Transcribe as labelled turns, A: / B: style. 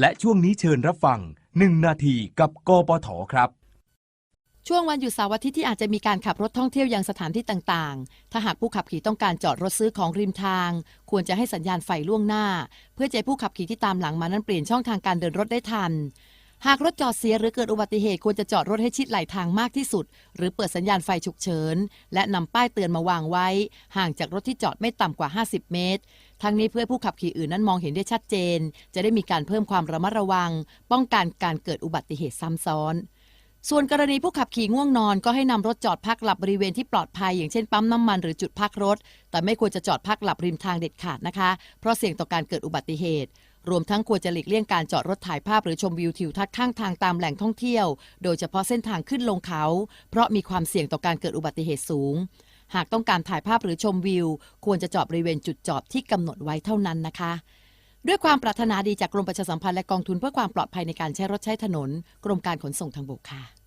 A: และช่วงนี้เชิญรับฟัง 1 นาทีกับกปทครับ
B: ช่วงวันหยุดเสาร์อาทิตย์ที่อาจจะมีการขับรถท่องเที่ยวยังสถานที่ต่างๆ ถ้าหากผู้ขับขี่ต้องการจอดรถซื้อของริมทาง ควรจะให้สัญญาณไฟล่วงหน้า เพื่อจะให้ผู้ขับขี่ที่ตามหลังมานั้นเปลี่ยนช่องทางการเดินรถได้ทัน หากรถจอดเสียหรือเกิดอุบัติเหตุควรจะจอดรถให้ชิดไหลทางมากที่สุด หรือเปิดสัญญาณไฟฉุกเฉิน และนำป้ายเตือนมาวางไว้ ห่างจากรถที่จอดไม่ต่ำกว่า 50 เมตร ทั้งนี้เพื่อผู้ขับขี่อื่นนั้นมองเห็นได้ชัดเจน จะได้มีการเพิ่มความระมัดระวัง ป้องกันการเกิดอุบัติเหตุซ้ำซ้อนส่วนกรณีผู้ขับขี่ง่วงนอนก็ให้นำรถจอดพักหลับบริเวณที่ปลอดภัย อย่างเช่นปั๊มน้ำมันหรือจุดพักรถ แต่ไม่ควรจะจอดพักหลับริมทางเด็ดขาดนะคะ เพราะเสี่ยงต่อการเกิดอุบัติเหตุ รวมทั้งควรจะหลีกเลี่ยงการจอดรถถ่ายภาพหรือชมวิวทิวทัศน์ข้างทางตามแหล่งท่องเที่ยว โดยเฉพาะเส้นทางขึ้นลงเขา เพราะมีความเสี่ยงต่อการเกิดอุบัติเหตุสูง หากต้องการถ่ายภาพหรือชมวิว ควรจะจอดบริเวณจุดจอดที่กำหนดไว้เท่านั้นนะคะด้วยความปรารถนาดีจากกรมประชาสัมพันธ์และกองทุนเพื่อความปลอดภัยในการใช้รถใช้ถนน กรมการขนส่งทางบกค่ะ